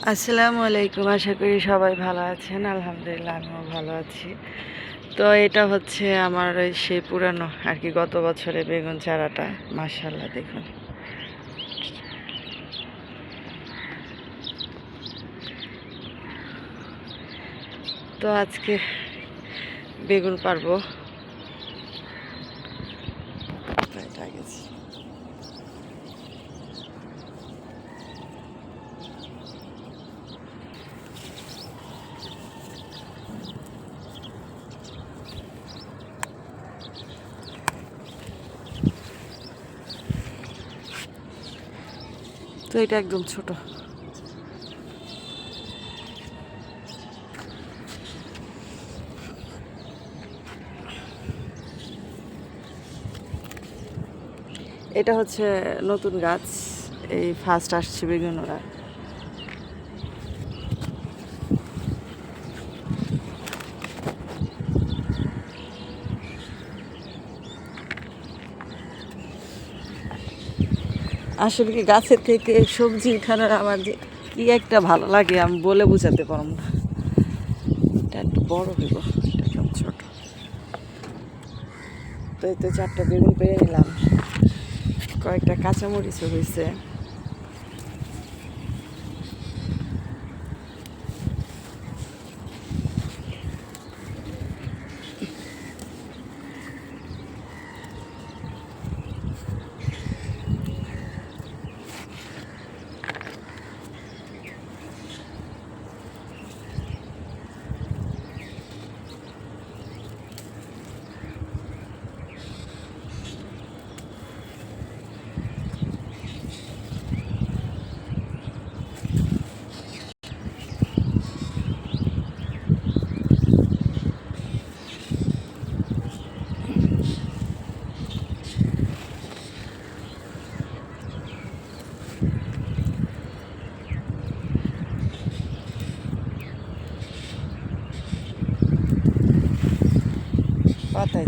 আসসালামু আলাইকুম, আশা করি সবাই ভালো আছেন। আলহামদুলিল্লাহ, আমিও ভালো আছি। তো এটা হচ্ছে আমার ওই সেই পুরানো আর কি গত বছরে বেগুন চারাটা মার্শাল্লাহ দেখুন। তো আজকে বেগুন পারব গেছি। তো এটা একদম ছোট। এটা হচ্ছে নতুন গাছ এই ফার্স্ট আসছে বেগুন আসলে গাছের থেকে সবজি খানার আমার যে কি একটা ভালো লাগে, আমি বলে বোঝাতে পারব না। এটা একটু বড়ো হইব একদম ছোট। তো এই তো চারটা বেগুন পেরে নিলাম। কয়েকটা কাঁচামরিচও হয়েছে।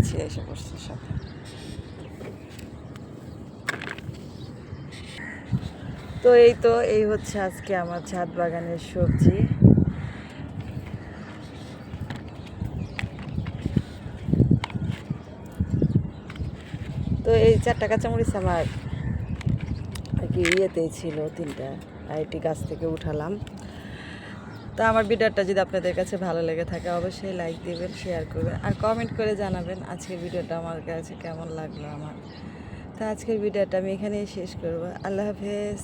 ছিঁড়ে এসে পড়ছে সব তো এই তো, এই হচ্ছে আজকে আমার ছাদ বাগানের সবজি। তো এই চারটা কাঁচামরিচ আমার আর কি ইয়েতেই ছিল তিনটা, আর এটি গাছ থেকে উঠালাম। তো আমার ভিডিওটা যদি আপনাদের কাছে ভালো লেগে থাকে, অবশ্যই লাইক দিবেন শেয়ার করবেন আর কমেন্ট করে জানাবেন আজকের ভিডিওটা আমার কাছে কেমন লাগল আমার। তো আজকের ভিডিওটা আমি এখানেই শেষ করব। আল্লাহ হাফেজ।